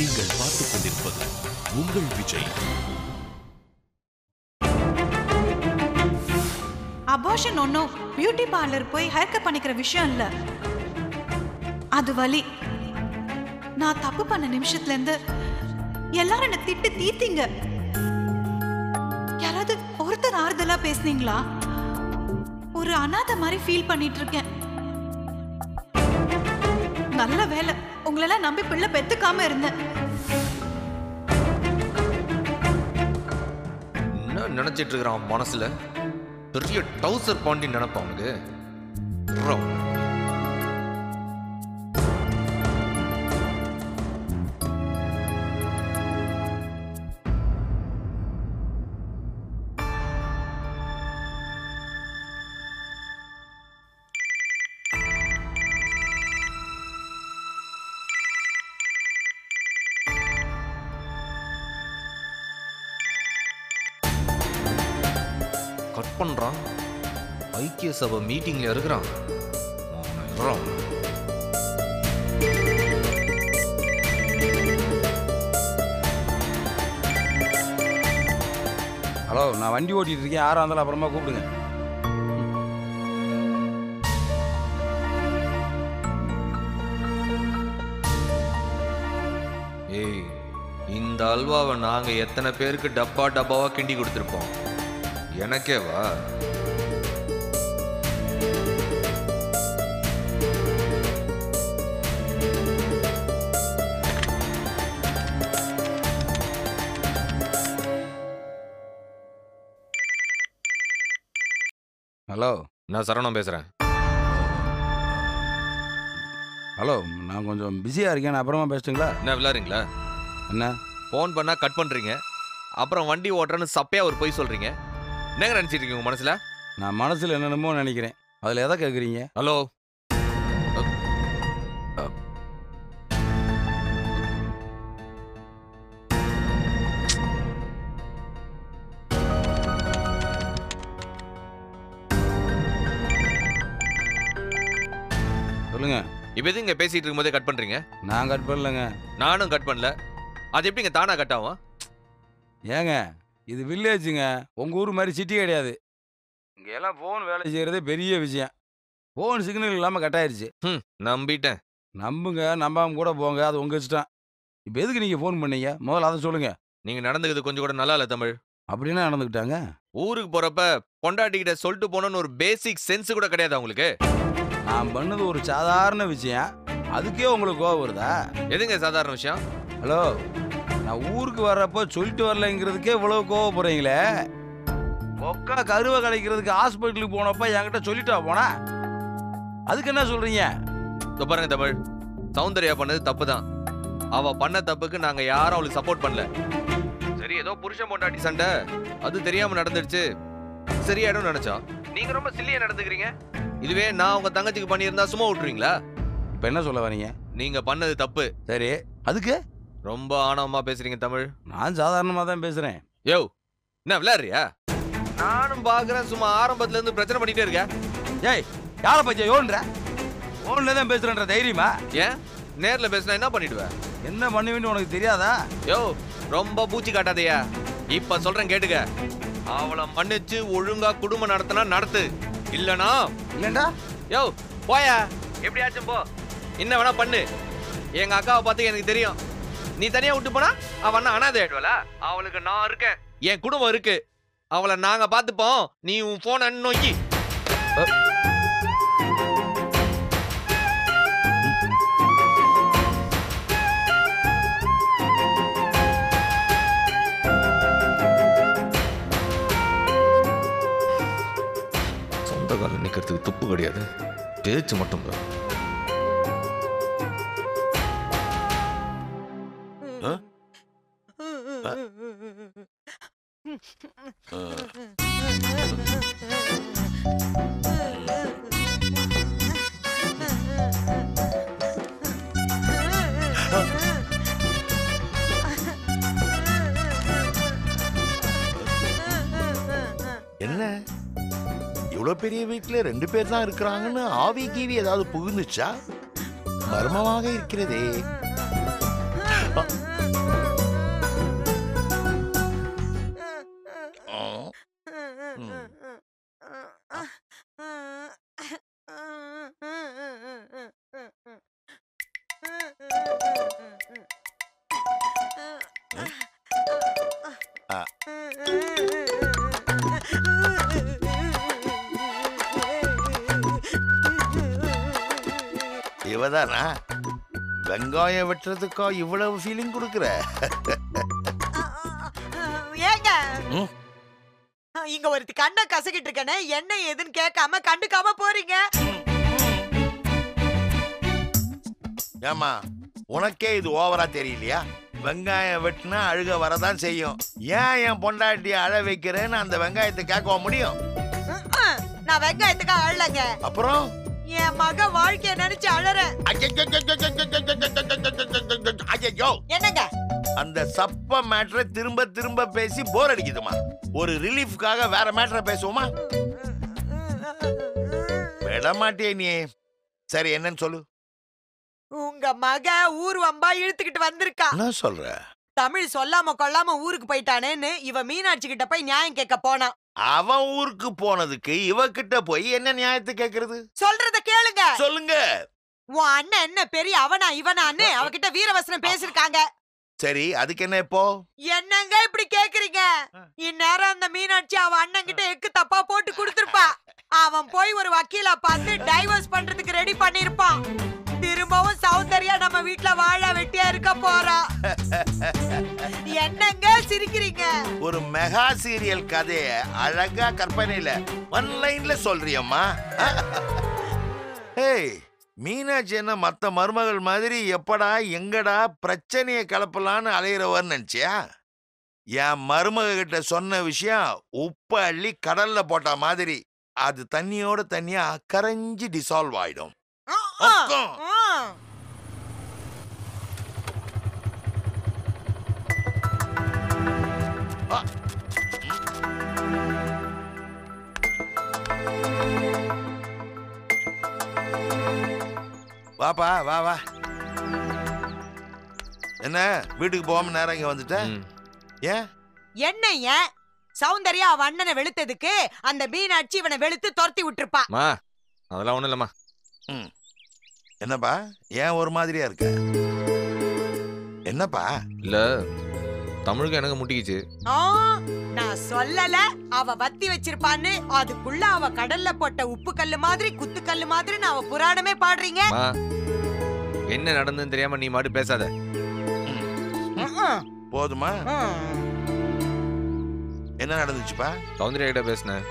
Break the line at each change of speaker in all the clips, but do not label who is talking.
நீங்கள் பார்த்துக் கொண்டிருப்பது உங்கள் விஜய்.
அபார்ஷன் ஒன்றும் பியூட்டி பார்லர் போய் ஹேர் பண்ணிக்கிற விஷயம் இல்ல. அது வலி. நான் தப்பு பண்ண நிமிஷத்துல இருந்து எல்லாரும் என்ன திட்டு தீத்தீங்க யாராவது ஒருத்தர் ஆறுதலா பேசுனீங்களா? ஒரு அனாதை மாதிரி ஃபீல் பண்ணிட்டு இருக்கேன். நல்ல வேலை. உங்களெல்லாம் நம்பி பிள்ளை பெத்துக்காம இருந்தேன்.
என்ன நினைச்சிட்டு இருக்கிறான் மனசுல? பெரிய டவுசர் பாண்டி நினைப்பான் அவனுக்கு. சபை மீட்டிங்ல இருக்கிறான்.
ஹலோ நான் வண்டி ஓட்டிட்டு இருக்கேன். யாரா இருந்தாலும் அப்புறமா கூப்பிடுங்க.
ஏய் இந்த அல்வாவை நாங்க எத்தனை பேருக்கு டப்பா டப்பாவா கிண்டி கொடுத்துருப்போம் எனக்கேவா?
ஹலோ?
நான் சரவணம் பேசுறேன்.
ஹலோ நான் கொஞ்சம் பிஸியாக இருக்கேன். நான் அப்புறமா பேசுட்டுங்களா?
என்ன விளாடுறீங்களா
என்ன?
ஃபோன் பண்ணா கட் பண்றீங்க. அப்புறம் வண்டி ஓட்டுறேன்னு சப்பையா ஒரு பொய் சொல்றீங்க. என்னங்க நினைச்சிட்டு இருக்கீங்க உங்க மனசுல?
நான் மனசில் என்னென்னமோ நினைக்கிறேன். அதில் எதை கேட்குறீங்க
ஹலோ?
சொல்லுங்க.
இப்போ எதுங்க இங்க பேசிட்டு இருக்கும்போதே கட் பண்றீங்க?
நான் கட் பண்ணலங்க.
நானும் கட் பண்ணல. அது எப்படிங்க தானா கட் ஆகும்?
ஏங்க இது வில்லேஜுங்க உங்கள் ஊர் மாதிரி சிட்டி கிடையாது. இங்கே எல்லாம் ஃபோன் வேலை செய்கிறதே பெரிய விஷயம். ஃபோன் சிக்னல் இல்லாமல் கட் ஆயிருச்சு.
ம் நம்பிட்டேன்.
நம்புங்க நம்பாம கூட போங்க. அது உங்கள் இஷ்டம். இப்போ எதுக்கு நீங்கள் ஃபோன் பண்ணீங்க? முதல்ல அதை சொல்லுங்கள்
நீங்க நடந்துக்கிறது கொஞ்சம் கூட நல்லா இல்ல தமிழ்.
அப்படின்னா நடந்துக்கிட்டாங்க.
ஊருக்கு போறப்ப பொண்டாட்டிக்கிட்ட சொல்லிட்டு போனோன்னு ஒரு பேசிக் சென்ஸ் கூட கிடையாது உங்களுக்கு
நான் பண்ணது ஒரு சாதாரண விஷயம். அதுக்கே உங்களுக்கு கோவம் வருதா?
எதுங்க சாதாரண விஷயம்?
ஹலோ நான் ஊருக்கு வர்றப்போ சொல்லிட்டு வரலைங்கிறதுக்கே இவ்வளவு கோவப்படுறீங்களே ஒக்கா கருவை கலைக்கிறதுக்கு ஹாஸ்பிட்டலுக்கு போனப்ப என்கிட்ட சொல்லிட்டா போனா? அதுக்கு என்ன சொல்றீங்க?
இதோ பாருங்க தமிழ் சௌந்தர்யா பண்ணது தப்பு தான் அவ பண்ண தப்புக்கு நாங்க யாரும் அவளுக்கு சப்போர்ட் பண்ணல. சரி ஏதோ புருஷன் பொண்டாட்டி சண்டை. அது தெரியாம நடந்துடுச்சு. சரியாயிடும் நினைச்சோம். நீங்க ரொம்ப சில்லியா நடந்துக்கிறீங்க. இதுவே நான் உங்க தங்கச்சிக்கு பண்ணியிருந்தா சும்மா விட்டுருவீங்களா
இப்போ என்ன சொல்ல வரீங்க?
நீங்க பண்ணது தப்பு.
சரி. அதுக்கு?
ரொம்ப ஆணவமா பேசுறீங்க தமிழ்.
நான் சாதாரணமாக தான் பேசுறேன்.
யோ என்ன விளையாடுறியா? நானும் பாக்குறேன் சும்மா ஆரம்பத்துல இருந்து பிரச்சனை பண்ணிட்டே இருக்க
ஏய் யாரை பத்தியா யோன்ற? ஃபோனில் தான் பேசுறேன்ற தைரியமா?
ஏன்? நேர்ல பேசினா என்ன பண்ணிடுவேன்
என்ன பண்ணுவேன்னு உனக்கு தெரியாதா?
யோ ரொம்ப பூச்சி காட்டாதயா. இப்ப சொல்றேன் கேட்டுக்க. அவளை மன்னிச்சு ஒழுங்கா குடும்பம் நடத்தினா நடத்து. இல்லனா?
இல்லைண்டா.
யோ போயா. எப்படியாச்சும் போ. என்ன வேணா பண்ணு. எங்க அக்காவை பார்த்து எனக்கு தெரியும். நீ தனியா விட்டு போனா அவ அண்ணா அனாதை ஆயிடுவல அவளுக்கு நான் இருக்கேன். என் குடும்பம் இருக்கு. அவளை நாங்க பாத்துப்போம் நீ உன் போன் நோக்கி. பேச்சு மட்டும் தான்.
இவ்வளோ பெரிய வீட்டில் ரெண்டு பேர் தான் இருக்கிறாங்கன்னு ஆவி கீவி ஏதாவது புகுந்துச்சா? மர்மமாக இருக்கிறதே. இவதானா? வெங்காயம் வெட்டுறதுக்கா இவ்வளவு ஃபீலிங் கொடுக்குற?
ஏங்க? இங்க ஒருத்தி கண்ணை கசக்கிட்டு இருக்கனே என்ன ஏதுன்னு கேட்காம கண்டுக்காம போறீங்க.
ஏமா உனக்கே இது ஓவரா தெரியலையா? வெங்காயம் வெட்டினா அழுக வரதான் செய்யும். ஏன் என் பொண்டாட்டி அழ வைக்கிறேன்னு அந்த வெங்காயத்தை கேட்க முடியும்.
நான் வெங்காயத்துக்காக அழலங்க.
அப்புறம்?
என் மக வாழ்க்கைய நினைச்சு அழறேன்
ஐயோ
என்னங்க?
அந்த சப்ப மேட்ரை திரும்ப திரும்ப பேசி போர் அடிக்குதுமா. ஒரு ரிலீஃப்காக வேற மேட்ரை பேசுவோமா? விட மாட்டியே நீ. சரி என்னன்னு சொல்லு.
உங்க மக ஊர் வம்பா இழுத்துக்கிட்டு வந்திருக்கா.
என்ன சொல்ற?
தமிழ் சொல்லாம கொள்ளாம ஊருக்கு போயிட்டானேன்னு இவ மீனாட்சி கிட்ட போய் நியாயம் கேட்க போனான்
அவன் ஊருக்கு போனதுக்கு இவகிட்ட போய் என்ன நியாயத்தை கேக்குறது?
சொல்றத கேளுங்க.
சொல்லுங்க.
உன் அண்ணன் என்ன பெரிய அவனா இவனான்னு அவகிட்ட வீரவசனம் பேசிருக்காங்க
சரி அதுக்கு என்ன இப்போ?
என்னங்க இப்படி கேக்குறீங்க? இந்நேரம் அந்த மீனாட்சி அவ அண்ணன் கிட்ட எக்கு தப்பா போட்டு கொடுத்திருப்பா. அவன் போய் ஒரு வக்கீல பார்த்து டைவர்ஸ் பண்றதுக்கு ரெடி பண்ணிருப்பான் திரும்பவும் சௌந்தர்யா நம்ம வீட்ல வாழ வெட்டியா இருக்க போறா. என்னங்க சிரிக்கிறீங்க?
ஒரு மெகா சீரியல் கதைய அழகா கற்பனையில ஒன் லைன்ல சொல்றியம்மா. ஏய் மீனாட்சி என்ன மத்த மருமகள் மாதிரி எப்படா எங்கடா பிரச்சனையை கலப்பலான்னு அலையிறவர்னு நினைச்சியா? என் மருமக கிட்ட சொன்ன விஷயம் உப்ப அள்ளி கடல்ல போட்ட மாதிரி. அது தண்ணியோட தண்ணியா கரைஞ்சி டிசால்வ் ஆயிடும். வாப்பா வா வா. என்ன வீட்டுக்கு போகாம நேரம் இங்க வந்துட்ட?
ம்.
ஏன்?
என்ன ஏன் சௌந்தர்யா அவ அண்ணனை வெளுத்ததுக்கு அந்த மீனாட்சி இவனை வெளுத்து துரத்தி விட்டுருப்பா.
மா அதெல்லாம் ஒண்ணும் இல்லம்மா.
என்னப்பா ஏன் ஒரு மாதிரியா இருக்க? என்னப்பா?
இல்ல தமிழுக்கு எனக்கு முட்டிக்கிச்சு.
ஆ, நான் சொல்லல. அவ வத்தி வச்சிருப்பான்னு. அதுக்குள்ள அவ கடல்ல போட்ட உப்பு கல்லு மாதிரி குத்து கல்லு மாதிரி அவ புராணமே பாடுறீங்க.
என்ன நடந்ததுன்னு தெரியாம நீ மாட்டு பேசாத.
போதுமா. என்ன நடந்துச்சுப்பா?
சௌந்தர்யா கிட்ட பேசினேன்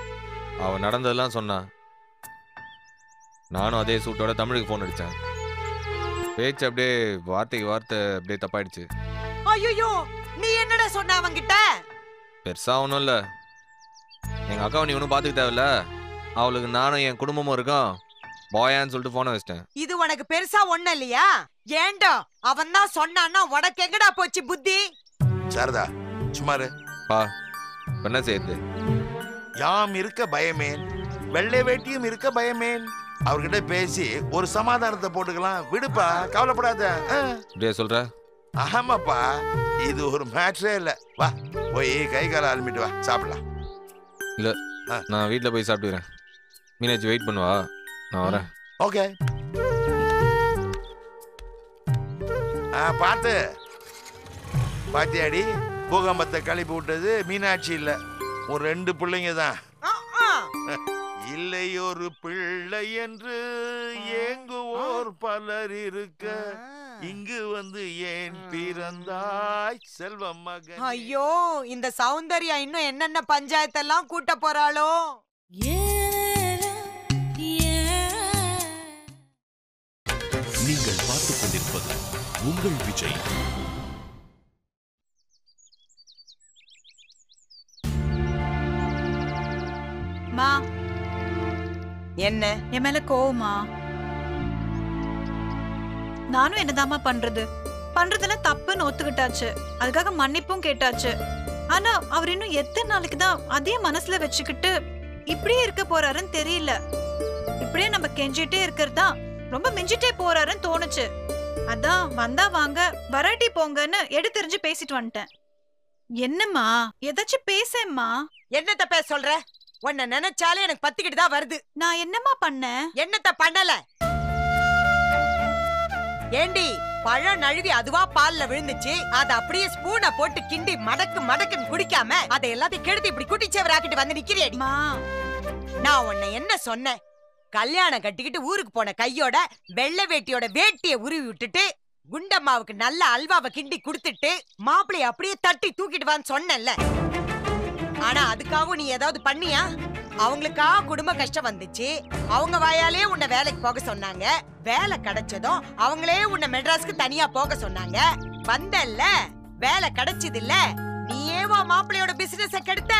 அவ நடந்ததெல்லாம் சொன்னா. நானும் அதே சூட்டோட தமிழுக்கு ஃபோன் அடிச்சேன். பேச்சு அப்படியே வார்த்தைக்கு வார்த்தை அப்படியே தப்பாயிடுச்சு.
ஐயையோ நீ என்னடா சொன்ன அவங்கிட்ட
பெருசா ஒன்றும் இல்லை. எங்கள் அக்காவை நீ ஒன்றும் பார்த்துக்க தேவையில்ல. அவளுக்கு நானும் என் குடும்பமும் இருக்கோம். பாயான்னு சொல்லிட்டு ஃபோனை வச்சிட்டேன்.
இது உனக்கு பெருசா ஒண்ணு இல்லையா? ஏண்டா? அவன் தான் சொன்னான்னா உனக்கு எங்கடா போச்சு புத்தி?
சாரதா சுமாரு
இப்ப என்ன செய்யுது
யாம் இருக்க பயமேன் வெள்ளை வேட்டியும் இருக்க பயமேன் அவர்கிட்ட பேசி ஒரு சமாதானத்தை போட்டுக்கலாம். விடுப்பா கவலைப்படாத. ஆ.
இப்படியே சொல்ற?
ஆமாப்பா இது ஒரு மேட்ரே இல்ல. வா போய் கை கால அலம்பிட்டு வா. சாப்பிடலாம்.
நான் வீட்டில் போய் சாப்பிட்டுக்கிறேன். மீனாட்சி வெயிட் பண்ணுவா நான் வரேன்.
ஓகே. ஆ பார்த்து. பாத்தியாடி பூகம்பத்தை கிளப்பி விட்டது மீனாட்சி இல்ல. ஒரு ரெண்டு பிள்ளைங்க தான். இல்லை ஒரு பிள்ளை என்று ஏங்குவோர் பலர் இருக்க இங்கு வந்து ஏன் பிறந்தாய் செல்வம் மகன்?
ஐயோ இந்த சௌந்தர்யா இன்னும் என்னென்ன பஞ்சாயத்தெல்லாம் கூட்ட போறாளோ?
நீங்கள் பார்த்துக் கொண்டிருப்பது உங்கள் விஜய்.
மா
என்ன?
என் மேல கோவமா? நானும் என்னதாம்மா பண்றது? பண்றதெல்லாம் தப்புன்னு ஒத்துக்கிட்டாச்சு. அதுக்காக மன்னிப்பும் கேட்டாச்சு. ஆனா அவர் இன்னும் எத்தனை நாளைக்கு தான் அதே மனசுல வச்சுக்கிட்டு இப்படியே இருக்க போறாருன்னு தெரியல. இப்படியே நம்ம கெஞ்சிட்டே இருக்கிறதா ரொம்ப மிஞ்சிட்டே போறாருன்னு தோணுச்சு. அதான் வந்தா வாங்க வராட்டி போங்கன்னு எடுத்தெறிஞ்சு பேசிட்டு வந்துட்டேன். என்னம்மா? ஏதாச்சும் பேசேம்மா?
என்னத்த பேச சொல்ற? உன்னை நினைச்சாலே எனக்கு பத்திக்கிட்டு தான் வருது.
நான் என்னம்மா பண்ணேன்?
என்னத்த பண்ணல? ஏண்டி பழம் நழுவி அதுவா பால்ல விழுந்துச்சு. அத அப்படியே ஸ்பூனை போட்டு கிண்டி மடக்கு மடக்குன்னு குடிக்காம அதை எல்லாத்தையும் கெடுத்து இப்படி குட்டிச்சவராக்கிட்டு வந்து நிக்கிறியடி. நான் உன்னை என்ன சொன்னேன்? கல்யாணம் கட்டிக்கிட்டு ஊருக்கு போன கையோட வெள்ளை வேட்டியோட வேட்டிய உருவி விட்டுட்டு குண்டம்மாவுக்கு நல்ல அல்வாவை கிண்டி கொடுத்துட்டு மாப்பிளைய அப்படியே தட்டி தூக்கிட்டு வான்னு சொன்னேன்ல. ஆனா அதுக்காகவும் நீ ஏதாவது பண்ணியா? அவங்களுக்கா குடும்ப கஷ்டம் வந்துச்சு. அவங்க வாயாலே உன்னை வேலைக்கு போக சொன்னாங்க. வேலை கிடைச்சதும் அவங்களே உன்னை மெட்ராஸ்க்கு தனியா போக சொன்னாங்க. வந்தல்ல வேலை கிடைச்சது இல்ல நீயேவா மாப்பிள்ளையோட பிசினஸ கெடுத்த.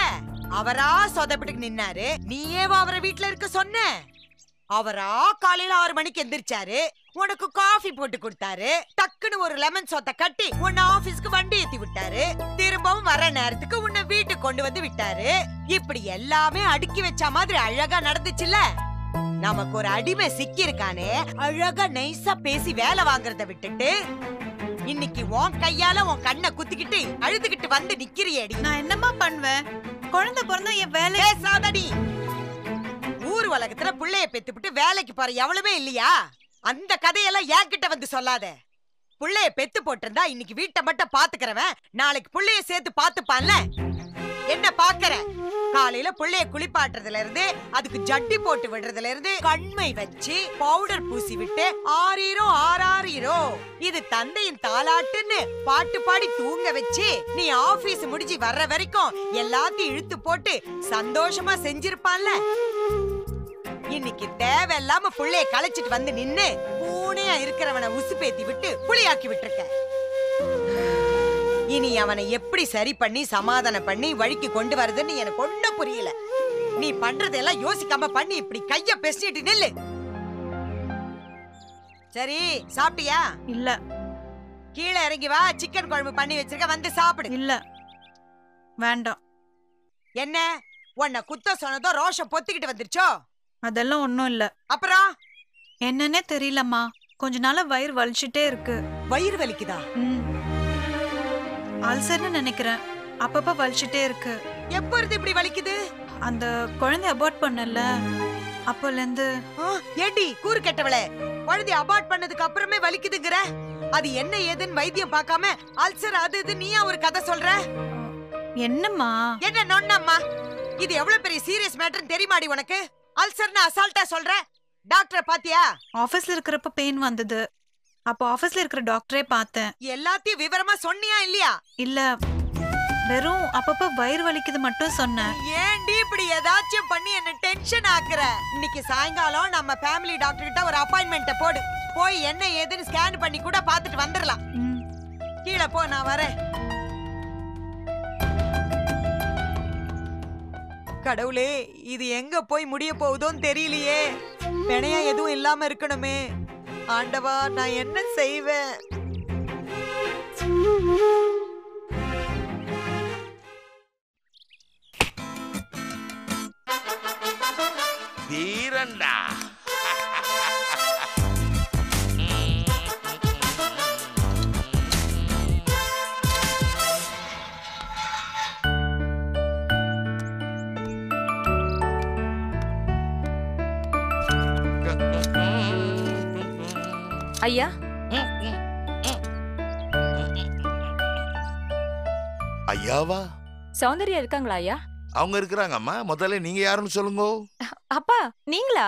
அவரா சொதப்பிட்டுக்கு நின்னாரு. நீயேவா அவரை வீட்ல இருக்க சொன்ன. அவரா காலையில ஆறு மணிக்கு எந்திரிச்சாரு. உனக்கு காஃபி போட்டு கொடுத்தாரு. டக்குன்னு ஒரு லெமன் சோத்த கட்டி உன்னை ஆபீஸ்க்கு வண்டி ஏத்தி விட்டாரு. திரும்பவும் வர நேரத்துக்கு உன்னை வீட்டுக்கு கொண்டு வந்து விட்டாரு. இப்படி எல்லாமே அடுக்கி வச்ச மாதிரி அழகா நடந்துச்சுல்ல? நமக்கு ஒரு அடிமை சிக்கி இருக்கானே அழகா நைஸா பேசி வேலை வாங்குறத விட்டுட்டு இன்னைக்கு உன் கையால உன் கண்ணை குத்திக்கிட்டு அழுதுகிட்டு வந்து நிக்கிறியேடி.
நான் என்னம்மா பண்ணுவேன்? குழந்தை பிறந்தா என் வேலை
பேசாதடி. ஊர் உலகத்துல புள்ளைய பெத்துப்பிட்டு வேலைக்கு போற எவ்வளவுமே இல்லையா? அந்த கதையெல்லாம் என்கிட்ட வந்து சொல்லாத. புள்ளைய பெத்து போட்டிருந்தா இன்னைக்கு வீட்டை மட்டும் பாத்துக்கிறவன் நாளைக்கு புள்ளைய சேர்த்து பாத்துப்பான்ல. என்ன பாக்குற? காலையில புள்ளைய குளிப்பாட்டுறதுல இருந்து அதுக்கு ஜட்டி போட்டு விடுறதுல இருந்து கண்மை வச்சு பவுடர் பூசி விட்டு ஆறீரோ ஆறாரீரோ இது தந்தையின் தாலாட்டுன்னு பாட்டு பாடி தூங்க வச்சு நீ ஆபீஸ் முடிஞ்சு வர்ற வரைக்கும் எல்லாத்தையும் இழுத்து போட்டு சந்தோஷமா செஞ்சிருப்பான்ல. இன்னைக்கு தேவையில்லாம புள்ளைய களைச்சிட்டு வந்து நின்னு பூனையா இருக்கிறவனை உசுப்பேத்தி விட்டு புளியாக்கி விட்டுருக்க. இனி அவனை எப்படி சரி பண்ணி சமாதானம் பண்ணி வழிக்கு கொண்டு வரதுன்னு எனக்கு ஒண்ணும் புரியல. நீ பண்றதெல்லாம் யோசிக்காம பண்ணி இப்படி கைய பேசிட்டு நில்லு. சரி சாப்பிட்டியா?
இல்ல.
கீழே இறங்கி வா சிக்கன் குழம்பு பண்ணி வச்சிருக்க வந்து சாப்பிடு.
இல்ல. வேண்டாம்.
என்ன? உன்னை குத்த சொன்னதோ ரோஷம் பொத்திக்கிட்டு வந்துருச்சோ?
அதெல்லாம் ஒண்ணும் இல்ல.
அப்புறம்
என்னன்னே தெரியலம்மா. கொஞ்ச நாளா வயிறு வலிச்சுட்டே இருக்கு.
வயிறு வலிக்குதா?
ம். அல்சர்னு நினைக்கிறேன். அப்பப்ப வலிச்சுட்டே இருக்கு.
எப்ப இருந்து இப்படி வலிக்குது?
அந்த குழந்தை அபார்ட் பண்ணல. அப்போல இருந்து
ஆ, ஏண்டி கூறு கெட்டவளே? குழந்தை அபார்ட் பண்ணதுக்கு அப்புறமே வலிக்குதுங்கிற? அது என்ன ஏதுன்னு வைத்தியம் பார்க்காம அல்சர் அது இது நீயா ஒரு கதை சொல்ற?
என்னம்மா?
என்ன நொண்ணம்மா? இது எவ்வளவு பெரிய சீரியஸ் மேட்டர் தெரியுமாடி உனக்கு? அல்சர்னு அசால்ட்டா சொல்ற? டாக்டரை பாத்தியா?
ஆபீஸ்ல இருக்கிறப்ப பெயின் வந்தது. அப்போ ஆபீஸ்ல இருக்கிற டாக்டரே பார்த்தேன்.
எல்லாத்தையும் விவரமா சொன்னியா இல்லையா?
இல்ல. வெறும் அப்பப்ப வயிறு வலிக்குது மட்டும் சொன்னேன்.
ஏன்டி இப்படி ஏதாச்சும் பண்ணி என்ன டென்ஷன் ஆக்குற? இன்னைக்கு சாயங்காலம் நம்ம ஃபேமிலி டாக்டர் கிட்ட ஒரு அப்பாயின்மெண்ட்ட போடு. போய் என்ன ஏதுன்னு ஸ்கேன் பண்ணி கூட பார்த்துட்டு வந்துடலாம். கீழே போ நான் வரேன். கடவுளே இது எங்க போய் முடிய போகுதோன்னு தெரியலையே. பிணையா எதுவும் இல்லாம இருக்கணுமே. ஆண்டவா நான் என்ன செய்வேன்?
தீரண்டா.
ஐயா?
ஐயாவா?
சௌந்தர்யா இருக்காங்களா ஐயா?
அவங்க இருக்கிறாங்கம்மா. முதல்ல நீங்க யாருன்னு சொல்லுங்க.
அப்பா நீங்களா?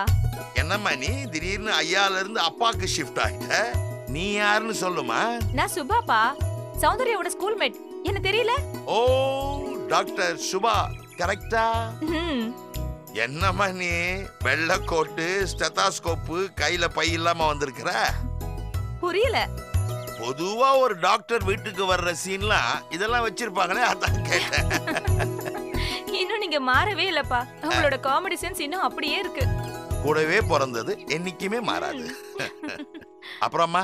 என்னம்மா நீ? திடீர்னு ஐயால இருந்து அப்பாக்கு ஷிஃப்ட் ஆயிட்ட. நீ யாருன்னு சொல்லுமா?
நான் சுபாப்பா. சௌந்தர்யாவோட ஸ்கூல்மேட் என்ன தெரியல?
ஓ டாக்டர் சுபா. கரெக்டா? என்னம்மா நீ? வெள்ளை கோட்டு ஸ்டெத்தாஸ்கோப்பு கையில பை இல்லாம வந்திருக்கிற?
புரியல.
பொதுவா ஒரு டாக்டர் வீட்டுக்கு வர்ற சீன்லாம் இதெல்லாம் வச்சிருப்பாங்களே அதான் கேட்டேன்.
இன்னும் நீங்க மாறவே இல்லப்பா. உங்களோட காமெடி சென்ஸ் இன்னும் அப்படியே இருக்கு.
கூடவே பிறந்தது என்னைக்குமே மாறாது. அப்புறம்மா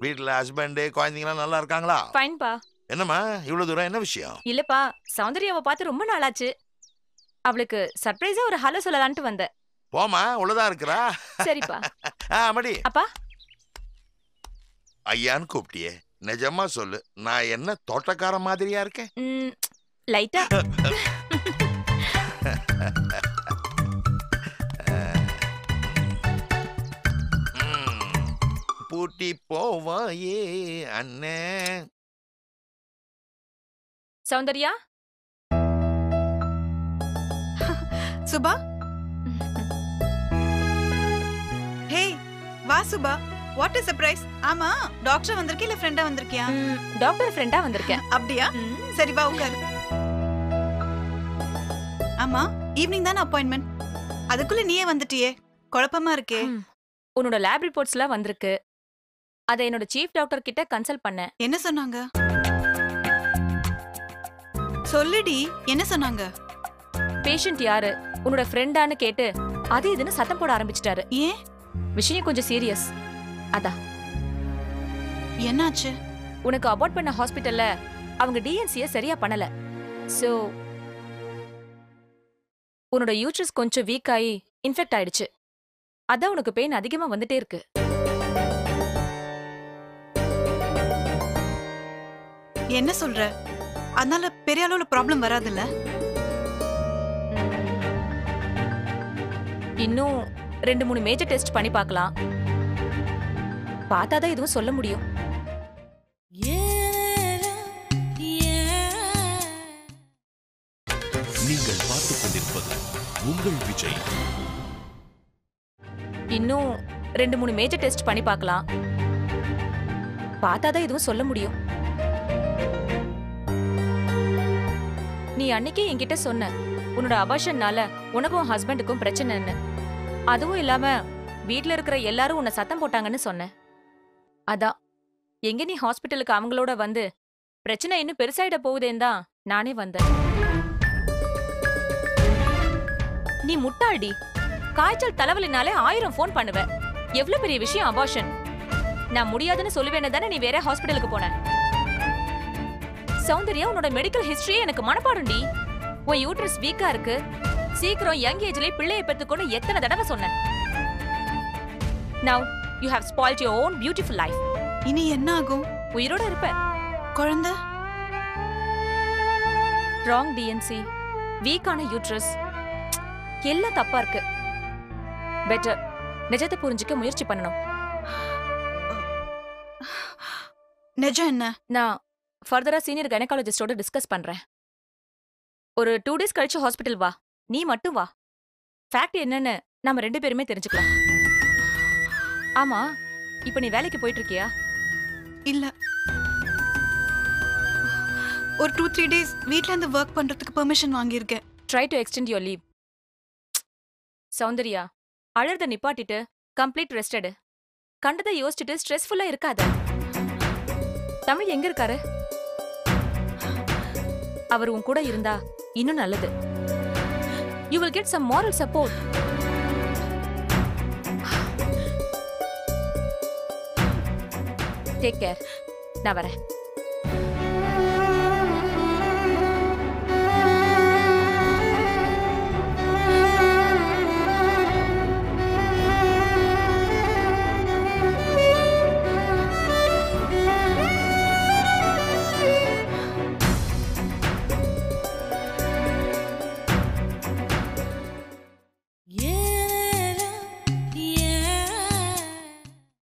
வீட்டுல ஹஸ்பண்டு குழந்தைங்களாம் நல்லா இருக்காங்களா?
ஃபைன்பா
என்னம்மா இவ்வளவு தூரம் என்ன விஷயம்?
இல்லப்பா சௌந்தர்யாவை பார்த்து ரொம்ப நாளாச்சு. அவளுக்கு சர்ப்ரைஸா ஒரு ஹலோ சொல்லலான்ட்டு வந்தேன்.
போமா உள்ளதா இருக்கிறா?
சரிப்பா.
ஆ மடி.
அப்பா.
ஐயான்னு கூப்பிட்டியே. நிஜமா சொல்லு நான் என்ன தோட்டக்கார மாதிரியா இருக்கேன்?
லைட்டா.
பூட்டி போவாயே அண்ணே.
சௌந்தர்யா?
சுபா? வா சுபா. வாட் இஸ் சர்ப்ரைஸ் ஆமா டாக்டர் வந்திருக்கியா இல்ல ஃப்ரெண்டா வந்திருக்கியா?
டாக்டர் ஃப்ரெண்டா வந்திருக்கேன்.
அப்படியா? சரி வா உட்காரு. ஆமா ஈவினிங் தானே அப்பாயின்மெண்ட் அதுக்குள்ள நீயே வந்துட்டியே. குழப்பமா இருக்கே.
உன்னோட லேப் ரிப்போர்ட்ஸ்லாம் வந்திருக்கு. அதை என்னோட சீஃப் டாக்டர் கிட்ட கன்சல்ட் பண்ணேன்.
என்ன சொன்னாங்க? சொல்லுடி என்ன சொன்னாங்க?
பேஷண்ட் யாரு? உன்னோட ஃப்ரெண்டான்னு கேட்டு அது இதுன்னு சத்தம் போட ஆரம்பிச்சிட்டாரு.
ஏன்?
விஷயம் கொஞ்சம் சீரியஸ்
என்னாச்சு?
உனக்கு அபார்ட் பண்ண ஹாஸ்பிட்டல்ல அவங்க டிஎன்சிய சரியா பண்ணல. சோ உன்னோட யூட்ரஸ் கொஞ்சம் வீக் ஆகி இன்ஃபெக்ட் ஆயிடுச்சு. அதான் உனக்கு பெயின் அதிகமா வந்துட்டே இருக்கு.
என்ன சொல்ற? அதனால பெரிய அளவுல ப்ராப்ளம் வராதுல்ல?
இன்னும் ரெண்டு மூணு மேஜர் டெஸ்ட் பண்ணி பார்க்கலாம். பார்த்தாதான் எதுவும் சொல்ல முடியும்.
நீங்கள் பார்த்துக் கொண்டிருப்பது உங்கள் விஜய்.
இன்னும் ரெண்டு மூணு மேஜர் டெஸ்ட் பண்ணி பார்க்கலாம். பார்த்தாதான் எதுவும் சொல்ல முடியும். நீ அன்னைக்கே என்கிட்ட சொன்ன உன்னோட அபாஷன்னால உனக்கும் ஹஸ்பண்டுக்கும் பிரச்சனைன்னு. அதுவும் இல்லாம வீட்ல இருக்கிற எல்லாரும் உன்னை சத்தம் போட்டாங்கன்னு சொன்னேன் அதான். எங்க நீ ஹாஸ்பிட்டலுக்கு அவங்களோட வந்து பிரச்சனை இன்னும் பெருசாயிட போகுதேன்தான் நானே வந்தேன். நீ முட்டாடி காய்ச்சல் தலைவலினாலே ஆயிரம் ஃபோன் பண்ணுவ. எவ்வளவு பெரிய விஷயம் அபார்ஷன் நான் முடியாதுன்னு சொல்லுவேன்னு தானே நீ வேற ஹாஸ்பிட்டலுக்கு போன. சௌந்தர்யா உன்னோட மெடிக்கல் ஹிஸ்டரியே எனக்கு மனப்பாடும்டி. உன் யூட்ரஸ் வீக்கா இருக்கு. சீக்கிரம் யங் ஏஜ்லயே பிள்ளையை பெற்றுக்கொண்டு எத்தனை தடவை சொன்னேன். நான் you have spoiled your own beautiful life
இனி என்ன ஆகும்?
உயிரோட இருப்ப.
குழந்தை?
ராங் டிஎன்சி வீக்கான யூட்ரஸ் எல்லாம் தப்பா இருக்கு. பெட்டர் நிஜத்தை புரிஞ்சுக்க முயற்சி பண்ணணும்.
நிஜம் என்ன?
நான் ஃபர்தரா சீனியர் கைனகாலஜிஸ்டோட டிஸ்கஸ் பண்றேன். ஒரு டூ டேஸ் கழிச்சு ஹாஸ்பிட்டல் வா. நீ மட்டும் வா. ஃபேக்ட் என்னன்னு நாம ரெண்டு பேருமே தெரிஞ்சுக்கலாம். ஆமா இப்போ நீ வேலைக்கு போயிட்டு இருக்கியா
இல்ல. ஒரு டூ த்ரீ டேஸ் வீட்ல இருந்து ஒர்க் பண்றதுக்கு பெர்மிஷன் வாங்கியிருக்கேன்.
Try to extend your leave Soundarya அழறத நிப்பாட்டிட்டு கம்ப்ளீட் ரெஸ்டடு கண்டதை யோசிச்சுட்டு ஸ்ட்ரெஸ்ஃபுல்லா இருக்காத. தமிழ் எங்க இருக்காரு? அவர் உன் கூட இருந்தா இன்னும் நல்லது. You will get some moral support take care நான் வரேன்.